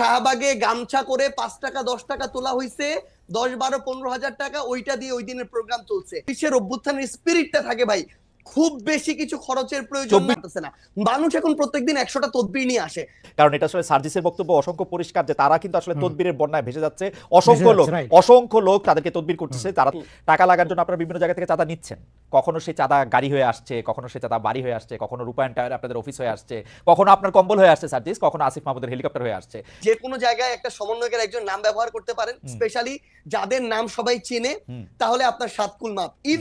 শাহবাগে গামছা করে পাঁচ টাকা, দশ টাকা তোলা হয়েছে দশ, বারো, পনেরো হাজার টাকা ওইটা দিয়ে ওই দিনের প্রোগ্রাম চলছে। বিশ্বের অভ্যুত্থানের স্পিরিটটা থাকে ভাই? খুব বেশি কিছু খরচের প্রয়োজন লাগতেছে না। মানুষ এখন প্রত্যেকদিন একশোটা তদবির নিয়ে আসে। কারণ এটা আসলে সার্জিসের বক্তব্য অসংখ্য পরিষ্কার যে তারা কিন্তু আসলে তদবিরের বন্যায় ভেসে যাচ্ছে। অসংখ্য লোক অসংখ্য লোক তাদেরকে তদবির করতেছে। তারা টাকা লাগার জন্য আপনারা বিভিন্ন জায়গা থেকে চাঁদা নিচ্ছেন। কখনো সেই চাঁদা গাড়ি হয়ে আসছে কখনো সেই চাঁদা বাড়ি হয়ে আসছে কখনো রূপায়ণ টায়ার আপনাদের অফিস হয়ে আসছে কখনো আপনার কম্বল হয়ে আসছে সার্জিস কখনো আসিফ মাহমুদের হেলিকপ্টার হয়ে আসছে। যে কোনো জায়গায় একটা সমন্বয়কের একজন নাম ব্যবহার করতে পারেন স্পেশালি যাদের নাম সবাই চেনে তাহলে আপনার সাতকুল মাপ। ইফ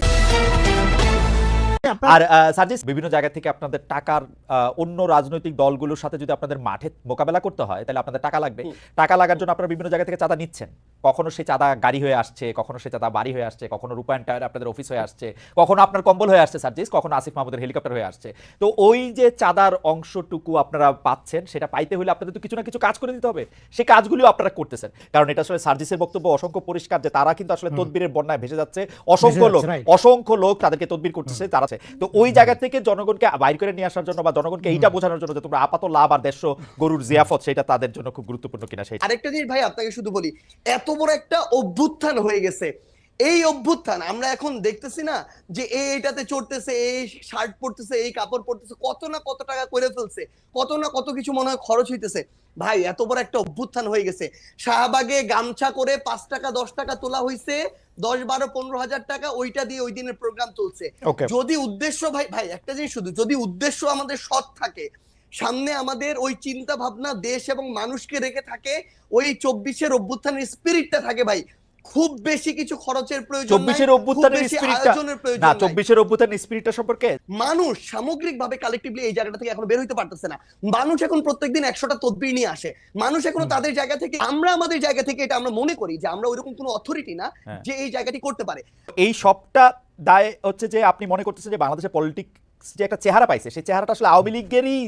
আর সার্জিস বিভিন্ন জায়গা থেকে আপনাদের টাকার আহ, অন্য রাজনৈতিক দলগুলোর সাথে যদি আপনাদের মাঠে মোকাবেলা করতে হয় তাহলে আপনাদের টাকা লাগবে। টাকা লাগার জন্য আপনারা বিভিন্ন জায়গা থেকে চাঁদা নিচ্ছেন। কখনো সেই চাঁদা গাড়ি হয়ে আসছে কখনো সেই চাঁদা বাড়ি হয়ে আসছে কখনো রূপায়ণ টায়ার আপনাদের অফিস হয়ে আসছে কখনো আপনার কম্বল হয়ে আসছে সার্জিস কখনো আসিফ মাহমুদের হেলিকপ্টার হয়ে আসছে। তো ওই যে চাঁদার অংশটুকু আপনারা পাচ্ছেন সেটা পাইতে হলে আপনাদের তো কিছু না কিছু কাজ করে দিতে হবে। সেই কাজগুলিও আপনারা করতেছেন। কারণ এটা আসলে সার্জিসের বক্তব্য অসংখ্য পরিষ্কার যে তারা কিন্তু আসলে তদবিরের বন্যায় ভেসে যাচ্ছে। অসংখ্য লোক অসংখ্য লোক তাদেরকে তদবির করতেছে তারা আছে। তো ওই জায়গা থেকে জনগণকে বাইর করে নিয়ে আসার জন্য বা জনগণকে এইটা বোঝানোর জন্য যে তোমরা আপাত লাভ আর দেশ গরুর জিয়াফত সেটা তাদের জন্য খুব গুরুত্বপূর্ণ কিনা সেই আরেকটা জিনিস ভাই আপনাকে শুধু বলি এত বড় একটা অভ্যুত্থান হয়ে গেছে। এই অভ্যুত্থান আমরা এখন দেখতেছি না যে এই এটাতে চড়তেছে এই শার্ট পরতেছে এই কাপড় পরতেছে কত না কত টাকা করে ফেলছে কত না কত কিছু মনে হয় খরচ হইতেছে। ভাই এত বড় একটা অভ্যুত্থান হয়ে গেছে। শাহবাগে গামছা করে পাঁচ টাকা দশ টাকা তোলা হয়েছে দশ বারো পনেরো হাজার টাকা ওইটা দিয়ে ওই দিনের প্রোগ্রাম চলছে। যদি উদ্দেশ্য ভাই ভাই একটা জিনিস শুধু যদি উদ্দেশ্য আমাদের সৎ থাকে সামনে আমাদের ওই চিন্তা ভাবনা দেশ এবং মানুষকে রেখে থাকে ওই চব্বিশের অভ্যুত্থানের স্পিরিটটা থাকে ভাই। খুব বেশি কিছু খরচের প্রয়োজন চব্বিশের অভ্যুত্থানের স্পিরিটটা না চব্বিশের অভ্যুত্থানের স্পিরিটটা সম্পর্কে মানুষ সামগ্রিক ভাবে কালেকটিভলি এই জায়গাটা থেকে এখন বের হইতে পারতেছে না। মানুষ এখন প্রত্যেকদিন একশোটা তদবির নিয়ে আসে। মানুষ এখনও তাদের জায়গা থেকে আমরা আমাদের জায়গা থেকে এটা আমরা মনে করি যে আমরা ওইরকম কোনো অথরিটি না হ্যাঁ। যে এই জায়গাটি করতে পারে। এই সবটা দায় হচ্ছে যে আপনি মনে করতেছেন যে বাংলাদেশের পলিটিক্স যে একটা চেহারা পাইছে সেই চেহারাটা আসলে আওয়ামী লীগেরই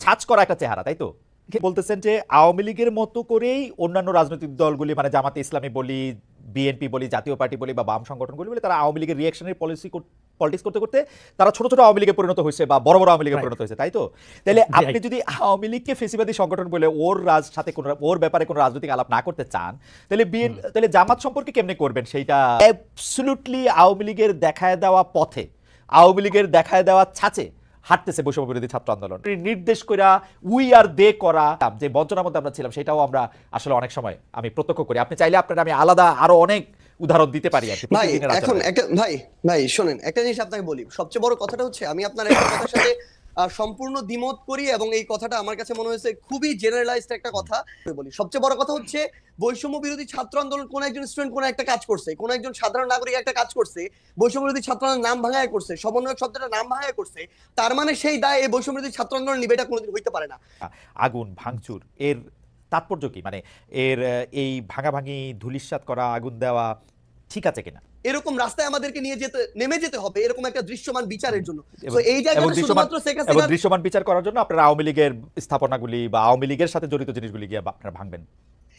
ছাঁচ করা একটা চেহারা তাই তো? বলতেছেন যে আওয়ামী লীগের মতো করেই অন্যান্য রাজনৈতিক দলগুলি মানে জামাতে ইসলামী বলি বিএনপি বলি জাতীয় পার্টি বলি বা বাম সংগঠনগুলি বলি তারা আওয়ামী লীগের রিয়াকশনের পলিসি পলিটিক্স করতে করতে তারা ছোট ছোট আওয়ামী লীগে পরিণত হয়েছে বা বড় বড় আওয়ামী লীগে পরিণত হয়েছে তাই তো? তাহলে আপনি যদি আওয়ামী লীগকে ফেসিবাদী সংগঠন বলে ওর রাজ সাথে কোনো ওর ব্যাপারে কোনো রাজনৈতিক আলাপ না করতে চান তাহলে বিএন তাহলে জামাত সম্পর্কে কেমনে করবেন সেইটা? অ্যাবসলুটলি আওয়ামী লীগের দেখায় দেওয়া পথে আওয়ামী লীগের দেখায় দেওয়া ছাঁচে হাঁটতেছে বৈষম্য বিরোধী ছাত্র আন্দোলন। নির্দেশ করা উই আর দে করা যে বঞ্চনার মধ্যে আমরা ছিলাম সেটাও আমরা আসলে অনেক সময় আমি প্রত্যক্ষ করি। আপনি চাইলে আপনার আমি আলাদা আরও অনেক উদাহরণ দিতে পারি আর কি ভাই এখন একটা ভাই ভাই শোনেন একটা জিনিস আপনাকে বলি। সবচেয়ে বড় কথাটা হচ্ছে আমি আপনার একটা কথার সাথে সম্পূর্ণ দ্বিমত করি এবং এই কথাটা আমার কাছে মনে হয়েছে খুবই জেনারেলাইজড একটা কথা। বলি, সবচেয়ে বড় কথা হচ্ছে বৈষম্য বিরোধী ছাত্র আন্দোলন কোন একজন স্টুডেন্ট কোন একটা কাজ করছে, কোন একজন সাধারণ নাগরিক একটা কাজ করছে, বৈষম্য বিরোধী ছাত্র আন্দোলন নাম ভাঙায় করছে, সমন্বয়ক শব্দটা নাম ভাঙায় করছে, তার মানে সেই দায় এই বৈষম্য বিরোধী ছাত্র আন্দোলন নিবে এটা কোনোদিন হইতে পারে না। আগুন, ভাঙচুর, এর তাৎপর্য কি? মানে এর এই ভাঙাভাঙি ধুলিস্বাত করা, আগুন দেওয়া ঠিক আছে কিনা? এরকম রাস্তায় আমাদেরকে নিয়ে যেতে নেমে যেতে হবে এরকম একটা দৃশ্যমান বিচারের জন্য। তো এই জায়গায় জায়গাটা দৃশ্যমান শুধুমাত্র শেখ এবং দৃশ্যমান বিচার করার জন্য আপনারা আওয়ামী লীগের স্থাপনাগুলি বা আওয়ামী লীগের সাথে জড়িত জিনিসগুলি গিয়ে আপনারা ভাঙবেন।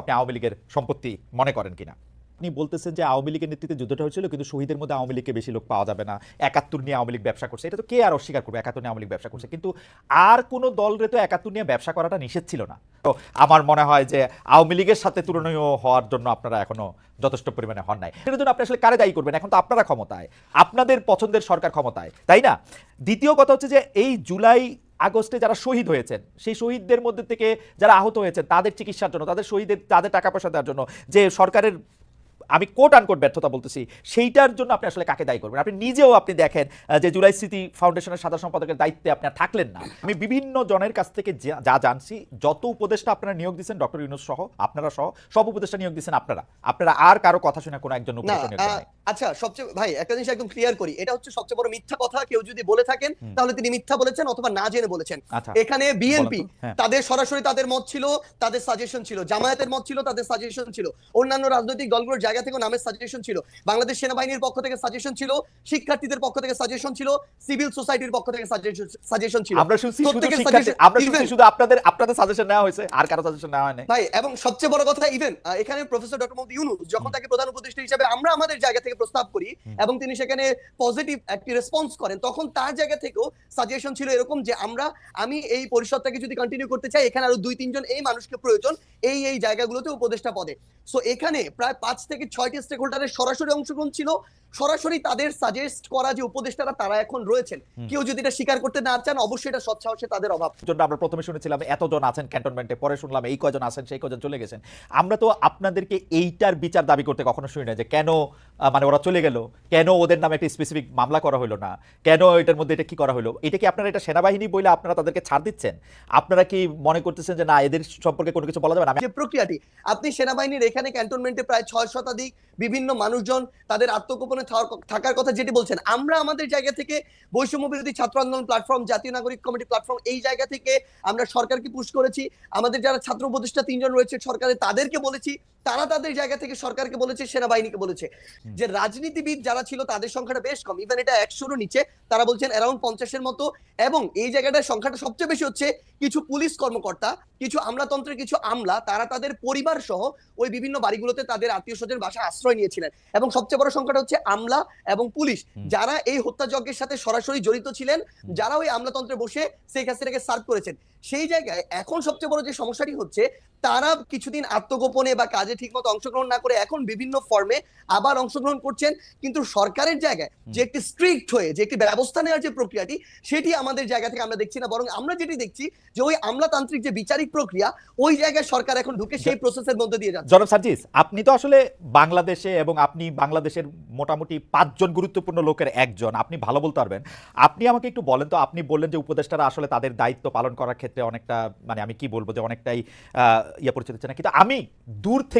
আপনি আওয়ামী লীগের সম্পত্তি মনে করেন কিনা? আপনি বলতেছেন যে আওয়ামী লীগের নেতৃত্বে যুদ্ধটা হয়েছিল, কিন্তু শহীদের মধ্যে আওয়ামী লীগকে বেশি লোক পাওয়া যাবে না। একাত্তর নিয়ে আওয়ামী লীগ ব্যবসা করছে। এটা তো কে আর অস্বীকার করবে? একাত্তর নিয়ে আওয়ামী লীগ ব্যবসা করছে। কিন্তু আর কোনো দলরে তো একাত্তর নিয়ে ব্যবসা করাটা নিষেধ ছিল না। তো আমার মনে হয় যে আওয়ামী লীগের সাথে তুলনীয় হওয়ার জন্য আপনারা এখনও যথেষ্ট পরিমাণে হন নাই। সেটার জন্য আপনি আসলে কারে দায়ী করবেন? এখন তো আপনারা ক্ষমতায়। আপনাদের পছন্দের সরকার ক্ষমতায়, তাই না? দ্বিতীয় কথা হচ্ছে যে এই জুলাই আগস্টে যারা শহীদ হয়েছেন, সেই শহীদদের মধ্যে থেকে যারা আহত হয়েছেন, তাদের চিকিৎসার জন্য, তাদের শহীদের, তাদের টাকা পয়সা দেওয়ার জন্য, যে সরকারের আমি কোট আনকোট ব্যর্থতা বলতেছি সেইটার জন্য আপনি আসলে কাকে দায়ী করবেন? আপনি নিজেও আপনি দেখেন যে জুলাই স্মৃতি ফাউন্ডেশনের সাধারণ সম্পাদকের দায়িত্বে আপনার থাকলেন না। আমি বিভিন্ন জনের কাছ থেকে যা- জানছি যত উপদেষ্টা আপনারা নিয়োগ দিচ্ছেন ডক্টর ইউনুস সহ আপনারা সহ সব উপদেষ্টা নিয়োগ দিচ্ছেন আপনারা। আপনারা আর কারও কথা শুনে কোনো একজন। আচ্ছা সবচেয়ে ভাই একটা জিনিস একদম ক্লিয়ার করি এটা হচ্ছে সবচেয়ে বড় মিথ্যা কথা কেউ যদি বলে থাকেন তাহলে তিনি মিথ্যা বলেছেন অথবা না জেনে বলেছেন। আচ্ছা এখানে বিএনপি হ্যাঁ। তাদের সরাসরি তাদের মত ছিল তাদের সাজেশন ছিল জামায়াতের মত ছিল তাদের সাজেশন ছিল। অন্যান্য রাজনৈতিক দলগুলোর জায়গা থেকে নামের সাজেশন ছিল। বাংলাদেশ সেনাবাহিনীর পক্ষ থেকে সাজেশন ছিল শিক্ষার্থীদের পক্ষ থেকে সাজেশন ছিল সিভিল সোসাইটির পক্ষ থেকে সাজেশন ছিল। আমরা শুনছি শুধু শুধু আপনাদের আপনাদের সাজেশন নেওয়া হয়েছে আর কারও সাজেশন নেওয়া হয় নাই। ভাই এবং সবচেয়ে বড় কথা ইভেন এখানে প্রফেসর ডক্টর মোহাম্মদ ইউনুস যখন তাকে প্রধান উপদেষ্টা হিসেবে আমরা আমাদের জায়গা থেকে প্রস্তাব করি এবং তিনি সেখানে পজিটিভ একটি রেসপন্স করেন তখন তার জায়গা থেকেও সাজেশন ছিল এরকম যে আমরা আমি এই পরিষদটাকে যদি কন্টিনিউ করতে চাই এখানে আরও দুই তিনজন এই মানুষকে প্রয়োজন এই এই জায়গাগুলোতে উপদেষ্টা পদে। সো এখানে প্রায় পাঁচ থেকে ছয়টি স্টেক হোল্ডারের সরাসরি অংশগ্রহণ ছিল। সরাসরি তাদের সাজেস্ট করা যে উপদেষ্টারা তারা এখন রয়েছেন। কেউ যদি এটা স্বীকার করতে না চান অবশ্যই এটা সৎসাহসে তাদের অভাব। জন্য আমরা প্রথমে শুনেছিলাম এতজন আছেন ক্যান্টনমেন্টে পরে শুনলাম এই কজন আছেন সেই কজন চলে গেছেন। আমরা তো আপনাদেরকে এইটার বিচার দাবি করতে কখনো শুনি না যে কেন মানে ওরা চলে গেল কেন ওদের নামে একটা স্পেসিফিক মামলা করা হলো না কেন এটার মধ্যে এটা কি করা হলো এটা কি আপনারা এটা সেনাবাহিনী বলে আপনারা তাদেরকে ছাড় দিচ্ছেন? আপনারা কি মনে করতেছেন যে না এদের সম্পর্কে কোনো কিছু বলা যাবে না? যে প্রক্রিয়াটি আপনি সেনাবাহিনীর এখানে ক্যান্টনমেন্টে প্রায় ছয় শতাধিক বিভিন্ন মানুষজন তাদের আত্মগোপনে থাকার- থাকার কথা যেটি বলছেন। আমরা আমাদের জায়গা থেকে বৈষম্য বিরোধী ছাত্র আন্দোলন প্ল্যাটফর্ম জাতীয় নাগরিক কমিটি প্ল্যাটফর্ম এই জায়গা থেকে আমরা সরকারকে পুশ করেছি। আমাদের যারা ছাত্র উপদেষ্টা তিনজন রয়েছে সরকারে তাদেরকে বলেছি তারা তাদের জায়গা থেকে সরকারকে বলেছে সেনাবাহিনীকে বলেছে। যে রাজনীতিবিদ যারা ছিল তাদের সংখ্যাটা বেশ কম। ইভেন এটা একশোরও নিচে তারা বলছেন অ্যারাউন্ড পঞ্চাশের মতো। এবং এই জায়গাটার সংখ্যাটা সবচেয়ে বেশি হচ্ছে কিছু পুলিশ কর্মকর্তা কিছু আমলাতন্ত্রের কিছু আমলা তারা তাদের পরিবার সহ ওই বিভিন্ন বাড়িগুলোতে তাদের আত্মীয় স্বজন বাসায় আশ্রয় নিয়েছিলেন। এবং সবচেয়ে বড় সংখ্যাটা হচ্ছে আমলা এবং পুলিশ। যারা এই হত্যাযজ্ঞের সাথে সরাসরি জড়িত ছিলেন যারা ওই আমলাতন্ত্রে বসে শেখ হাসিনাকে সার্ভ করেছেন। সেই জায়গায় এখন সবচেয়ে বড় যে সমস্যাটি হচ্ছে তারা কিছুদিন আত্মগোপনে বা কাজে ঠিকমতো অংশগ্রহণ না করে এখন বিভিন্ন ফর্মে আবার অংশগ্রহণ করছেন। কিন্তু সরকারের জায়গায় যে একটি স্ট্রিক্ট হয়ে যে একটি ব্যবস্থা নেওয়ার যে প্রক্রিয়াটি সেটি আমাদের জায়গা থেকে আমরা দেখছি না। বরং আমরা যেটি দেখছি যে ওই আমলাতান্ত্রিক যে বিচারিক প্রক্রিয়া ওই জায়গায় সরকার এখন ঢুকে সেই প্রসেসের মধ্যে দিয়ে যাচ্ছে। জনাব সার্জিস আপনি তো আসলে বাংলাদেশে এবং আপনি বাংলাদেশের মোটামুটি পাঁচজন গুরুত্বপূর্ণ লোকের একজন আপনি ভালো বলতে পারবেন। আপনি আমাকে একটু বলেন তো আপনি বললেন যে উপদেষ্টারা আসলে তাদের দায়িত্ব পালন করার ক্ষেত্রে অনেকটা মানে আমি কি বলব যে অনেকটাই ইয়ে পরিচিত না। কিন্তু আমি দূর থেকে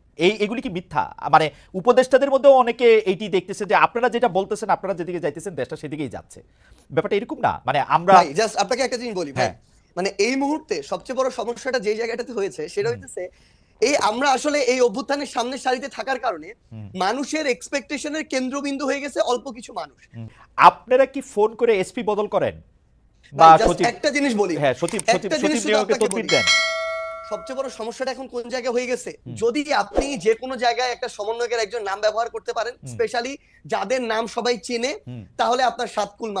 এই এগুলি কি মিথ্যা? মানে উপদেষ্টাদের মধ্যেও অনেকে এইটি দেখতেছে যে আপনারা যেটা বলতেছেন আপনারা যেদিকে যাইতেছেন দেশটা সেদিকেই যাচ্ছে। ব্যাপারটা এরকম না। মানে আমরা জাস্ট আপনাকে একটা জিনিস বলি ভাই। হ্যাঁ। মানে এই মুহূর্তে সবচেয়ে বড় সমস্যাটা যে জায়গাটাতে হয়েছে সেটা। হইতেছে এই আমরা আসলে এই অভ্যুত্থানের সামনের সারিতে থাকার কারণে মানুষের এক্সপেকটেশনের কেন্দ্রবিন্দু হয়ে গেছে অল্প কিছু মানুষ। আপনারা কি ফোন করে এসপি বদল করেন? বা একটা জিনিস বলি। হ্যাঁ সচিব সচিব সচিব দেন। সবচেয়ে বড় সমস্যাটা এখন কোন জায়গায় হয়ে গেছে? যদি আপনি যে কোনো জায়গায় একটা সমন্বয়কের একজন নাম ব্যবহার করতে পারেন স্পেশালি যাদের নাম সবাই চেনে তাহলে আপনার সাতকুল